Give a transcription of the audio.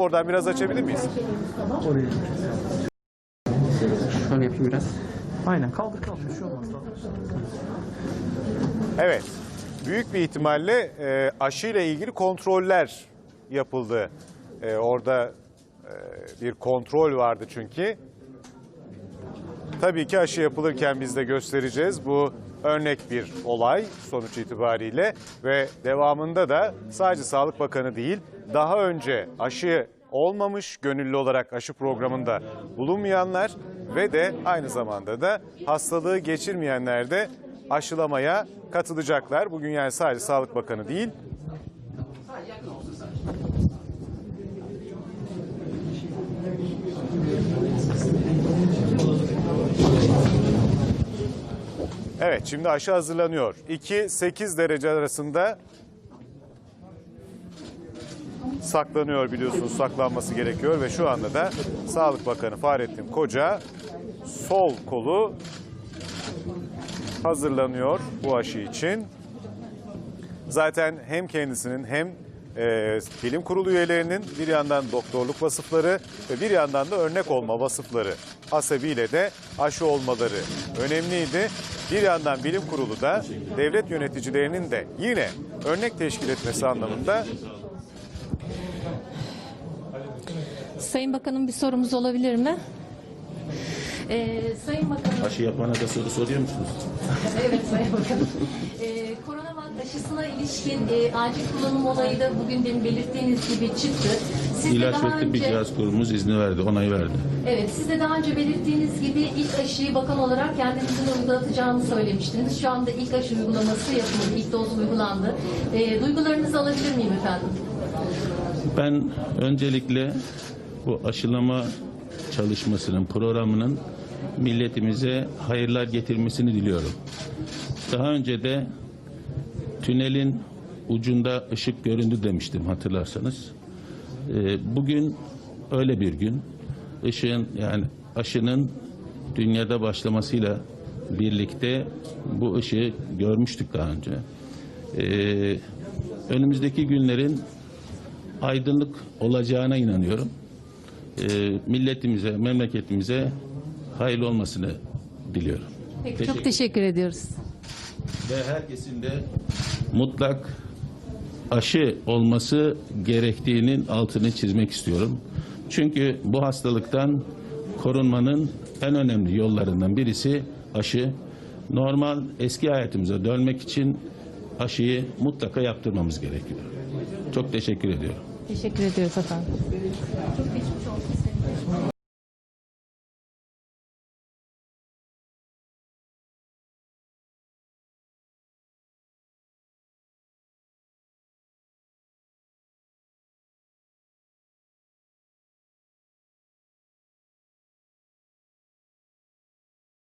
Oradan biraz açabilir miyiz? Oraya. Şöyle yapayım biraz. Aynen kaldır kaldır bir şey olmaz. Evet. Büyük bir ihtimalle e, aşıyla ilgili kontroller yapıldı. E, orada e, bir kontrol vardı çünkü. Tabii ki aşı yapılırken biz de göstereceğiz. Bu örnek bir olay sonuç itibariyle ve devamında da sadece Sağlık Bakanı değil, daha önce aşı olmamış, gönüllü olarak aşı programında bulunmayanlar ve de aynı zamanda da hastalığı geçirmeyenler de aşılamaya katılacaklar. Bugün yani sadece Sağlık Bakanı değil, Evet şimdi aşı hazırlanıyor. 2-8 derece arasında saklanıyor biliyorsunuz saklanması gerekiyor ve şu anda da Sağlık Bakanı Fahrettin Koca sol kolu hazırlanıyor bu aşı için. Zaten hem kendisinin hem e, bilim kurulu üyelerinin bir yandan doktorluk vasıfları ve bir yandan da örnek olma vasıfları hasebiyle de aşı olmaları önemliydi. Bir yandan bilim kurulu da devlet yöneticilerinin de yine örnek teşkil etmesi anlamında Sayın Bakanım bir sorumuz olabilir mi? Ee, Sayın Bakanım, Aşı yapana da soru soruyor musunuz? evet Sayın Bakanım. Ee, koronavirüs aşısına ilişkin e, acil kullanım olayı da bugün demin belirttiğiniz gibi çıktı. Siz de İlaç daha ve Tıbbi önce, Cihaz Kurumumuz izni verdi, onayı verdi. evet, siz de daha önce belirttiğiniz gibi ilk aşıyı bakan olarak kendinizin uygulatacağını söylemiştiniz. Şu anda ilk aşı uygulaması yapıldı, ilk doz uygulandı. Ee, duygularınızı alabilir miyim efendim? Ben öncelikle bu aşılama çalışmasının, programının milletimize hayırlar getirmesini diliyorum. Daha önce de tünelin ucunda ışık göründü demiştim hatırlarsanız. Ee, Bugün öyle bir gün. Işığın yani aşının dünyada başlamasıyla birlikte bu ışığı görmüştük daha önce. Ee, önümüzdeki günlerin aydınlık olacağına inanıyorum. Ee, milletimize, memleketimize hayırlı olmasını diliyorum. Peki, Teşekkür- çok teşekkür ediyoruz. Ve herkesin de mutlak aşı olması gerektiğinin altını çizmek istiyorum. Çünkü bu hastalıktan korunmanın en önemli yollarından birisi aşı. Normal eski hayatımıza dönmek için aşıyı mutlaka yaptırmamız gerekiyor. Çok teşekkür ediyorum. Teşekkür ediyoruz efendim. Çok geçmiş olsun.